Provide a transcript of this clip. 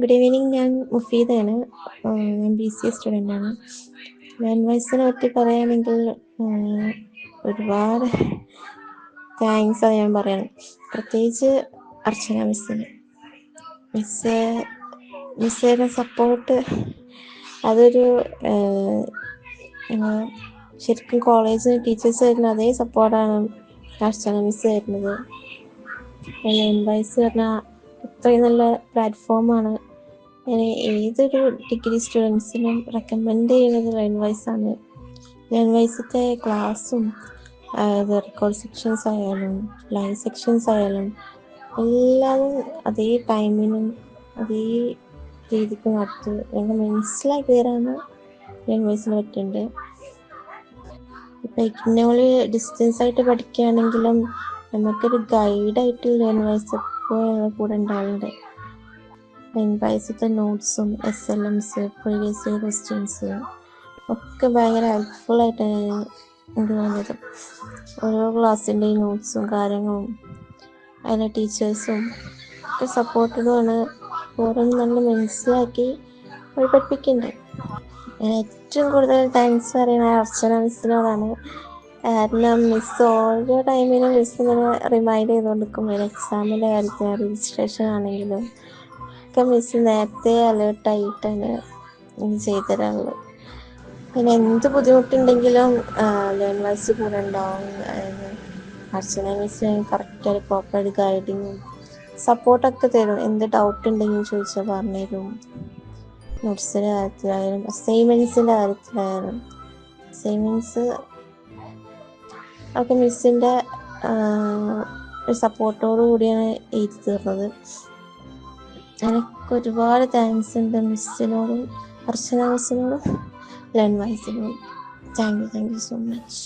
Good evening ഞാൻ മുഫീദയാണ് ഞാൻ ബി സി എ സ്റ്റുഡന്റ് ആണ്. ലാൻഡ് വൈസിനെ പറ്റി പറയുകയാണെങ്കിൽ ഒരുപാട് താങ്ക്സ് ആണ് ഞാൻ പറയണം. പ്രത്യേകിച്ച് അർച്ചന മിസ്സിന്. മിസ്സ് മിസ്സേടെ സപ്പോർട്ട് അതൊരു ശരിക്കും കോളേജ് ടീച്ചേഴ്സ് തരുന്ന അതേ സപ്പോർട്ടാണ് അർച്ചന മിസ്സ് തരുന്നത് ലാൻഡ് വൈസ് പറഞ്ഞാൽ ഇത്രയും നല്ല പ്ലാറ്റ്ഫോമാണ് ഞാൻ ഏതൊരു ഡിഗ്രി സ്റ്റുഡൻസിനും റെക്കമെൻഡ് ചെയ്യുന്നത് ലേൺ വൈസ് ആണ്. ലേൺ വൈസത്തെ ക്ലാസ്സും അത് റെക്കോർഡ് സെക്ഷൻസ് ആയാലും ലൈവ് സെക്ഷൻസ് ആയാലും എല്ലാം അതേ ടൈമിനും അതേ രീതിക്ക് നടത്തി ഞങ്ങൾ മനസ്സിലാക്കി തരാന് ലേൺ വൈസിന് പറ്റുന്നുണ്ട് ഇപ്പം ഇഗ്നോൾ ഡിസ്റ്റൻസ് ആയിട്ട് പഠിക്കുകയാണെങ്കിലും നമുക്കൊരു ഗൈഡായിട്ട് ലേൺ വൈസ് എപ്പോൾ ഞങ്ങളുടെ കൂടെ ഉണ്ടാവുന്നുണ്ട് ലേൺ വൈസത്തെ നോട്ട്സും S L Ms previous year questions ഒക്കെ ഭയങ്കര ഹെൽപ്ഫുൾ ആയിട്ടാണ് തോന്നിയത് ഓരോ ക്ലാസ്സിന്റെയും നോട്ട്സും കാര്യങ്ങളും അതിലെ ടീച്ചേഴ്സും ഒക്കെ സപ്പോർട്ടഡുമാണ് ഓരോന്ന് നല്ല മനസ്സിലാക്കി അവർ പഠിപ്പിക്കുന്നുണ്ട് ഏറ്റവും കൂടുതൽ താങ്ക്സ് പറയുന്നത് അർച്ചന മിസ്സിനോടാണ്. കാരണം മിസ് ഓരോ ടൈമിലും മിസ് ഇങ്ങനെ റിമൈൻഡ് ചെയ്തുകൊണ്ടിരിക്കും ഒരു എക്സാമിന്റെ കാര്യത്തിൽ രജിസ്ട്രേഷൻ ആണെങ്കിലും. ഒക്കെ മിസ് നേരത്തെ അലേർട്ട് ആയിട്ടാണ് ചെയ്തരാറുള്ളത് പിന്നെ എന്ത് ബുദ്ധിമുട്ടുണ്ടെങ്കിലും ലേൺ വൈസ് കൂടെ ഉണ്ടാവും. അർച്ചന മിസ് കറക്റ്റായിട്ട് പ്രോപ്പറായിട്ട് ഗൈഡിങ്ങും സപ്പോർട്ടൊക്കെ തരും. എന്ത് ഡൗട്ട് ഉണ്ടെങ്കിലും ചോദിച്ചാൽ പറഞ്ഞുതരും. നോട്ട്സിന്റെ കാര്യത്തിലായാലും അസൈൻമെന്റ്സിന്റെ കാര്യത്തിലായാലും. അസൈൻമെന്റ്സ് ഒക്കെ മിസ്സിന്റെ സപ്പോർട്ടോടു കൂടിയാണ് എഴുതി തീർന്നത്. എനിക്ക് ഒരുപാട് താങ്ക്സ് ഉണ്ട് മിസ്സിനോടും അർച്ചന മിസ്സിനോടും ലേൺ വൈസിനോടും thank you thank you so much.